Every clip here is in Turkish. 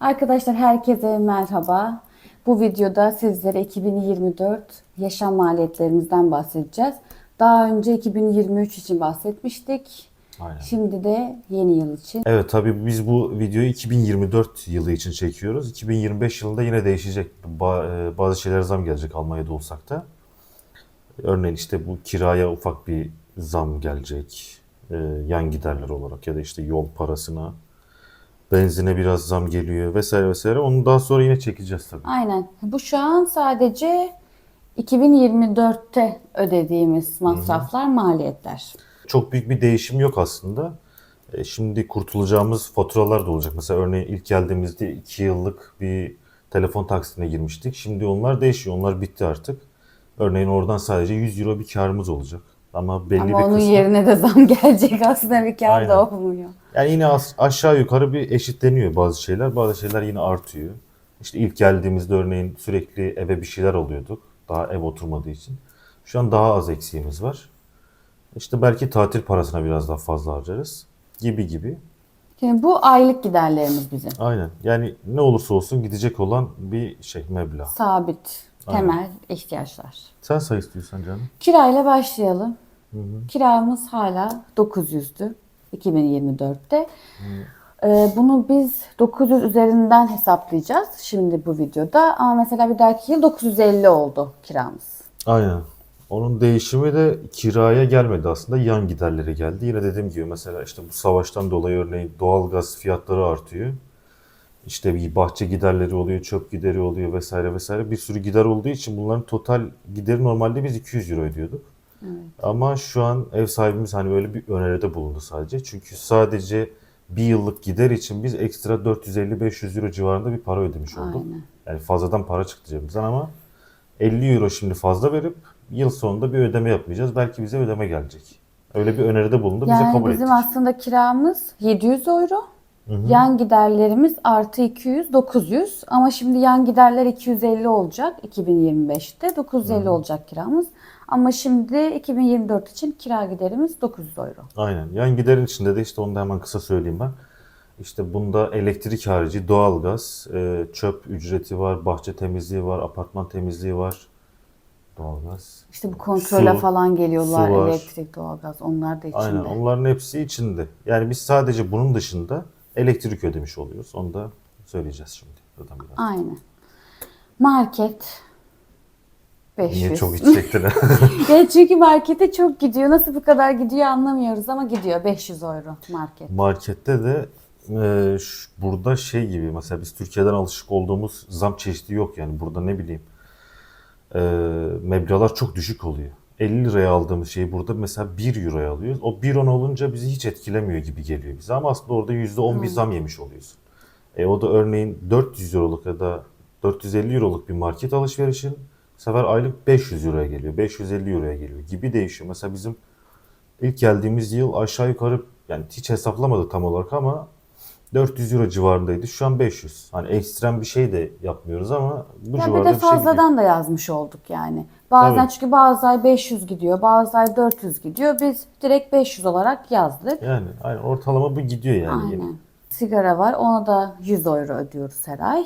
Arkadaşlar herkese merhaba. Bu videoda sizlere 2024 yaşam maliyetlerimizden bahsedeceğiz. Daha önce 2023 için bahsetmiştik. Aynen. Şimdi de yeni yıl için. Evet tabii biz bu videoyu 2024 yılı için çekiyoruz. 2025 yılında yine değişecek. E, Bazı şeyler zam gelecek Almanya'da olsak da. Örneğin işte bu kiraya ufak bir zam gelecek. E, Yan giderler olarak ya da işte yol parasına. Benzine biraz zam geliyor vesaire vesaire. Onu daha sonra yine çekeceğiz tabii. Aynen. Bu şu an sadece 2024'te ödediğimiz masraflar, maliyetler. Çok büyük bir değişim yok aslında. E, Şimdi kurtulacağımız faturalar da olacak. Mesela örneğin ilk geldiğimizde 2 yıllık bir telefon taksitine girmiştik. Şimdi onlar değişiyor. Onlar bitti artık. Örneğin oradan sadece 100 euro bir karımız olacak. Ama belli Ama bir onun kısmı... yerine de zam gelecek aslında bir kar da Aynen. olmuyor. Yani yine aşağı yukarı bir eşitleniyor bazı şeyler. Bazı şeyler yine artıyor. İşte ilk geldiğimizde örneğin sürekli eve bir şeyler alıyorduk. Daha ev oturmadığı için. Şu an daha az eksiğimiz var. İşte belki tatil parasına biraz daha fazla harcarız. Gibi gibi. Şimdi bu aylık giderlerimiz bizim. Aynen. Yani ne olursa olsun gidecek olan bir şey meblağ. Sabit, temel ihtiyaçlar. Sen say istiyorsan canım. Kirayla başlayalım. Kiramız hala 900'dü 2024'te. Ee, bunu biz 900 üzerinden hesaplayacağız şimdi bu videoda. Ama mesela bir dahaki yıl 950 oldu kiramız. Aynen. Onun değişimi de kiraya gelmedi aslında yan giderlere geldi. Yine dediğim gibi mesela işte bu savaştan dolayı örneğin doğalgaz fiyatları artıyor. İşte bir bahçe giderleri oluyor, çöp gideri oluyor vesaire vesaire. Bir sürü gider olduğu için bunların total gideri normalde biz 200 euro ödüyorduk. Ama şu an ev sahibimiz hani böyle bir öneride bulundu sadece. Çünkü sadece bir yıllık gider için biz ekstra 450-500 euro civarında bir para ödemiş olduk. Aynen. Yani fazladan para çıktı cebimizden ama 50 euro şimdi fazla verip yıl sonunda bir ödeme yapmayacağız. Belki bize ödeme gelecek. Öyle bir öneride bulundu. Yani kabul bizim ettik. aslında kiramız 700 euro. Yan giderlerimiz artı 200, 900. Ama şimdi yan giderler 250 olacak 2025'te. 950 olacak kiramız. Ama şimdi 2024 için kira giderimiz 900 euro. Aynen. Yan giderin içinde de işte onu da hemen kısa söyleyeyim ben. İşte bunda elektrik harici doğalgaz, e, çöp ücreti var, bahçe temizliği var, apartman temizliği var. Doğalgaz. İşte bu kontrole Su- falan geliyorlar. su var. Elektrik, doğalgaz onlar da içinde. Aynen. Onların hepsi içinde. Yani biz sadece bunun dışında elektrik ödemiş oluyoruz. Onu da söyleyeceğiz şimdi. Zaten biraz. Aynen. Market 500. Niye çok içecektin? ya çünkü markete çok gidiyor. Nasıl bu kadar gidiyor anlamıyoruz ama gidiyor. 500 euro market. Markette de e, ş- burada şey gibi mesela biz Türkiye'den alışık olduğumuz zam çeşidi yok yani burada ne bileyim e, meblağlar çok düşük oluyor. 50 liraya aldığımız şeyi burada mesela 1 euroya alıyoruz. O 1 on olunca bizi hiç etkilemiyor gibi geliyor bize ama aslında orada %10 bir zam yemiş oluyorsun. E, o da örneğin 400 euroluk ya da 450 euroluk bir market alışverişin bu sefer aylık 500 euroya geliyor, 550 euroya geliyor gibi değişiyor. Mesela bizim İlk geldiğimiz yıl aşağı yukarı yani hiç hesaplamadık tam olarak ama 400 euro civarındaydı. Şu an 500. Hani ekstrem bir şey de yapmıyoruz ama bu Ya bir civarda de bir şey gidiyor. fazladan da yazmış olduk yani. Bazen Tabii. çünkü bazı ay 500 gidiyor, bazı ay 400 gidiyor. Biz direkt 500 olarak yazdık. Yani aynen ortalama bu gidiyor yani. yine. Aynen. Sigara var. Ona da 100 euro ödüyoruz her ay.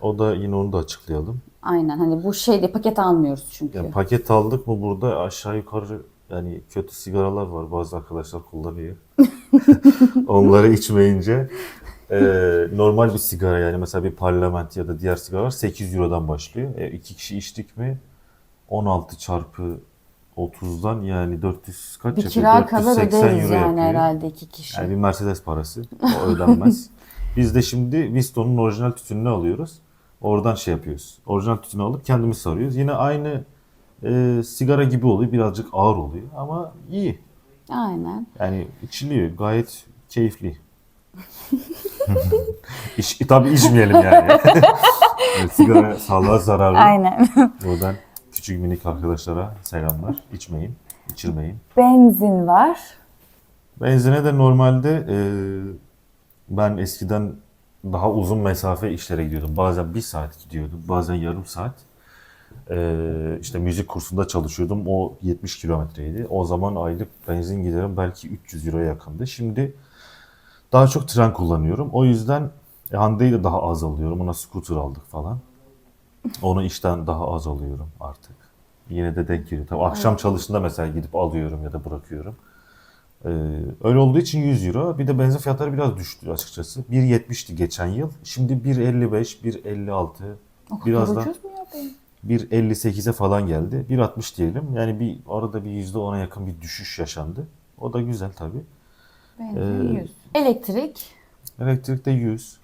O da yine onu da açıklayalım. Aynen hani bu şeyde paket almıyoruz çünkü. Yani paket aldık mı burada aşağı yukarı yani kötü sigaralar var. Bazı arkadaşlar kullanıyor. Onları içmeyince e, normal bir sigara yani mesela bir parlament ya da diğer sigaralar 8 Euro'dan başlıyor. E, iki kişi içtik mi 16 çarpı 30'dan yani 400 kaç bir yapıyor? kira kadar 480 öderiz euro yani yapıyor. herhalde iki kişi. Yani bir Mercedes parası. O ödenmez. Biz de şimdi Viston'un orijinal tütününü alıyoruz. Oradan şey yapıyoruz. Orijinal tütünü alıp kendimiz sarıyoruz. Yine aynı e, sigara gibi oluyor. Birazcık ağır oluyor ama iyi. Aynen. Yani içiliyor. Gayet keyifli. İş, tabii içmeyelim yani. Evet, sigara sağlığa zararlı. Aynen. Buradan küçük minik arkadaşlara selamlar. İçmeyin, içirmeyin. Benzin var. Benzine de normalde e, ben eskiden daha uzun mesafe işlere gidiyordum. Bazen bir saat gidiyordum, bazen yarım saat. E, işte müzik kursunda çalışıyordum. O 70 kilometreydi. O zaman aylık benzin giderim belki 300 euroya yakındı. Şimdi daha çok tren kullanıyorum. O yüzden E, Hande'yi de daha az alıyorum. Ona scooter aldık falan. Onu işten daha az alıyorum artık. Yine de denk geliyor. Tabii akşam çalıştığında mesela gidip alıyorum ya da bırakıyorum. Ee, öyle olduğu için 100 euro. Bir de benzin fiyatları biraz düştü açıkçası. 1.70'ti geçen yıl. Şimdi 1.55, 1.56. O Biraz da ucuz mu ya benim? 1.58'e falan geldi. 1.60 diyelim. Yani bir arada bir %10'a yakın bir düşüş yaşandı. O da güzel tabii. Benzin Ee, 100. Elektrik Elektrikte 100.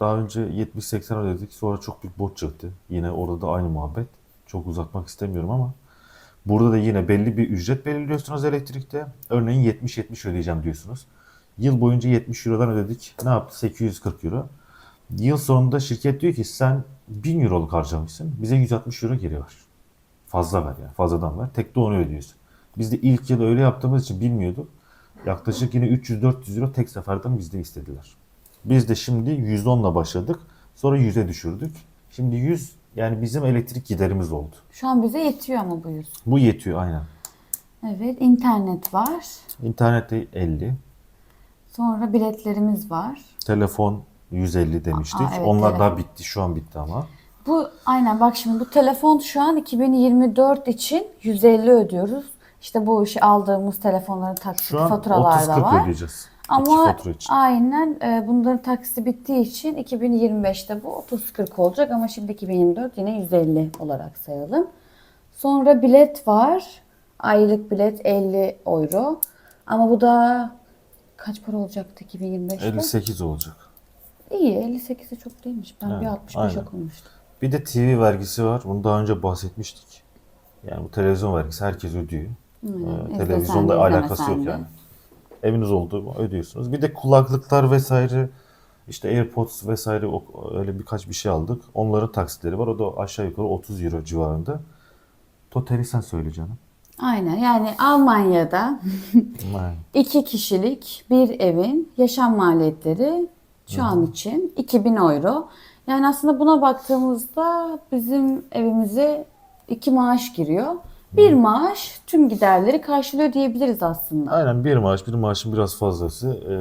Daha önce 70-80 ödedik. Sonra çok büyük borç çıktı. Yine orada da aynı muhabbet. Çok uzatmak istemiyorum ama. Burada da yine belli bir ücret belirliyorsunuz elektrikte. Örneğin 70-70 ödeyeceğim diyorsunuz. Yıl boyunca 70 Euro'dan ödedik. Ne yaptı? 840 Euro. Yıl sonunda şirket diyor ki sen 1000 Euro'luk harcamışsın. Bize 160 Euro geri ver. Fazla ver yani. Fazladan ver. Tek de onu ödüyorsun. Biz de ilk yıl öyle yaptığımız için bilmiyorduk. Yaklaşık yine 300-400 Euro tek seferden bizde istediler. Biz de şimdi 110'la başladık. Sonra 100'e düşürdük. Şimdi 100 yani bizim elektrik giderimiz oldu. şu an bize yetiyor ama bu 100. Bu yetiyor aynen. Evet internet var. İnternette 50. Sonra biletlerimiz var. Telefon 150 demiştik. Aa, evet, Onlar telefon. daha bitti. Şu an bitti ama. Bu aynen bak şimdi bu telefon şu an 2024 için 150 ödüyoruz. İşte bu işi aldığımız telefonların taksit Şu an faturalarda 30-40 var. ödeyeceğiz. Ama fatura için. aynen e, bunların taksiti bittiği için 2025'te bu 30-40 olacak ama şimdi 2024 yine 150 olarak sayalım. Sonra bilet var. Aylık bilet 50 euro. Ama bu da kaç para olacaktı 2025'te? 58 olacak. İyi 58'i çok değilmiş. Ben bir Evet, 65 aynen. okumuştum. Bir de TV vergisi var. Bunu daha önce bahsetmiştik. Yani bu televizyon vergisi herkes ödüyor. Ee, İzlesen de, televizyonla alakası yok yani. Eviniz olduğu mu ödüyorsunuz. Bir de kulaklıklar vesaire işte AirPods vesaire öyle birkaç bir şey aldık. Onların taksitleri var. O da aşağı yukarı 30 euro civarında. Totali sen söyle canım. Aynen yani Almanya'da iki kişilik bir evin yaşam maliyetleri şu an için 2000 euro. Yani aslında buna baktığımızda bizim evimize iki maaş giriyor. Bir maaş tüm giderleri karşılıyor diyebiliriz aslında. Aynen bir maaş, bir maaşın biraz fazlası e,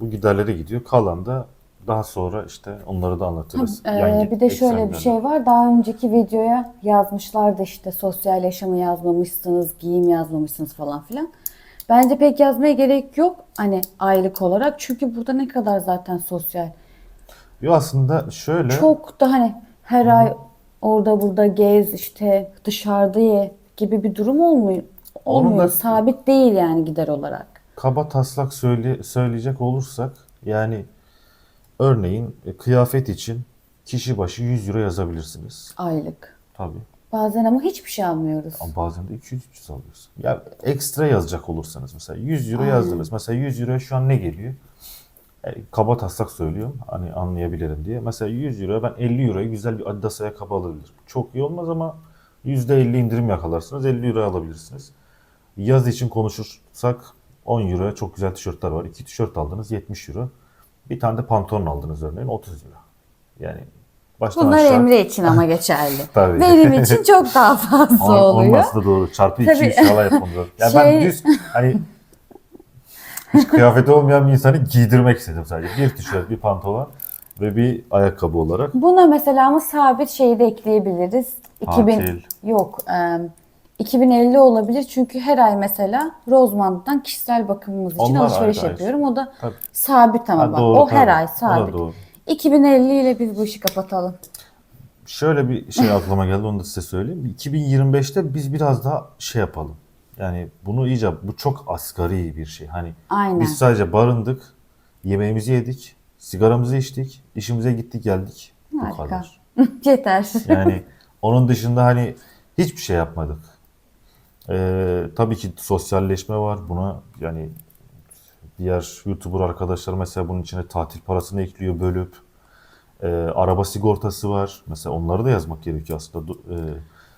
bu giderlere gidiyor. Kalan da daha sonra işte onları da anlatırız. Ee, Yan bir de şöyle bir şey var. Daha önceki videoya yazmışlardı işte sosyal yaşamı yazmamışsınız, giyim yazmamışsınız falan filan. Bence pek yazmaya gerek yok hani aylık olarak. Çünkü burada ne kadar zaten sosyal. Yo aslında şöyle Çok da hani her ay orada burada gez işte dışarıda ye gibi bir durum olmuyor. Onun Olmuyor. da- Sabit değil yani gider olarak. kaba taslak söyle, söyleyecek olursak yani örneğin e, kıyafet için kişi başı 100 euro yazabilirsiniz. Aylık. Tabii. Bazen ama hiçbir şey almıyoruz. Ama bazen de 200-300 alıyorsun. Ya ekstra yazacak olursanız mesela 100 euro Aynen. yazdınız. Mesela 100 euro şu an ne geliyor? E, kaba taslak söylüyorum hani anlayabilirim diye. Mesela 100 euro ben 50 euroya güzel bir Adidas ayakkabı alabilirim. Çok iyi olmaz ama %50 indirim yakalarsınız 50 euro alabilirsiniz. Yaz için konuşursak 10 euroya çok güzel tişörtler var. 2 tişört aldınız 70 euro. Bir tane de pantolon aldınız örneğin 30 euro. Yani baştan Bunlar aşağı. Emre için ama geçerli. Tabii. Benim için çok daha fazla Ol- oluyor. Olması da doğru. Çarpı Tabii. 200 falan yapmam lazım. Ya ben Şey- düz hani hiç kıyafeti olmayan bir insanı giydirmek istedim sadece. Bir tişört, bir pantolon ve bir ayakkabı olarak. Buna mesela ama sabit şeyi de ekleyebiliriz. 2000 Tatil. yok. e, 2050 olabilir çünkü her ay mesela Roseman'dan kişisel bakımımız için Onlar alışveriş ayrı ayrı. yapıyorum. O da Tabii. sabit ama Ha, bak. doğru, o her tabii. ay O da sabit. doğru. 2050 ile biz bu işi kapatalım. Şöyle bir şey aklıma geldi onu da size söyleyeyim. 2025'te biz biraz daha şey yapalım. Yani bunu iyice bu çok asgari bir şey. Hani Aynen. biz sadece barındık, yemeğimizi yedik, sigaramızı içtik, işimize gittik geldik. Bu Harika. kadar. Yeter. Yani onun dışında hani hiçbir şey yapmadık. Ee, tabii ki sosyalleşme var. Buna yani diğer YouTuber arkadaşlar mesela bunun içine tatil parasını ekliyor bölüp. Ee, araba sigortası var. Mesela onları da yazmak gerekiyor aslında. E,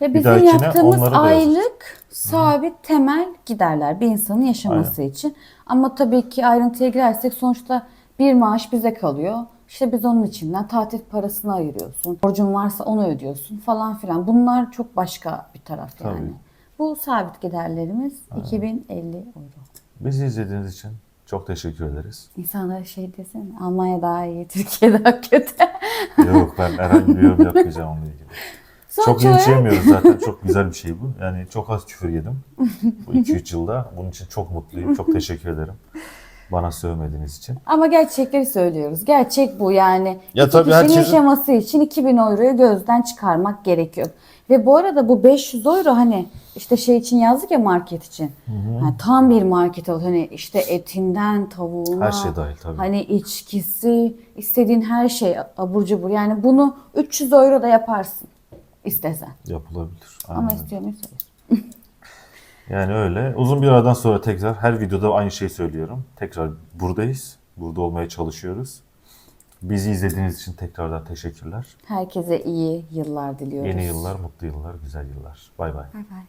Ve bir bizim yaptığımız aylık sabit temel giderler bir insanın yaşaması için. Ama tabii ki ayrıntıya girersek sonuçta bir maaş bize kalıyor. İşte biz onun içinden tatil parasını ayırıyorsun. Borcun varsa onu ödüyorsun falan filan. Bunlar çok başka bir taraf yani. Tabii. Bu sabit giderlerimiz 2050 euro. bizi izlediğiniz için Çok teşekkür ederiz. İnsanlara şey desene Almanya daha iyi, Türkiye daha kötü. Yok ben herhangi bir yorum yapmayacağım onunla ilgili. Çok Sonuç linç olarak yemiyoruz zaten. Çok güzel bir şey bu. Yani çok az küfür yedim. Bu 2-3 yılda. Bunun için çok mutluyum. Çok teşekkür ederim. Bana sövmediğiniz için. ama gerçekleri söylüyoruz. Gerçek bu yani. Ya İki tabii kişinin herkesin- yaşaması için 2000 euroyu gözden çıkarmak gerekiyor. Ve bu arada bu 500 euro hani işte şey için yazdık ya market için. Yani tam bir market ol. Hani işte etinden tavuğuna. Her şey dahil tabii. Hani içkisi, istediğin her şey abur cubur. Yani bunu 300 euro da yaparsın istesen. Yapılabilir. Ama Aynen. istiyor? Yani öyle. Uzun bir aradan sonra tekrar her videoda aynı şeyi söylüyorum. Tekrar buradayız. Burada olmaya çalışıyoruz. Bizi izlediğiniz için tekrardan teşekkürler. Herkese iyi yıllar diliyoruz. Yeni yıllar, mutlu yıllar, güzel yıllar. Bay bay. Bay bay.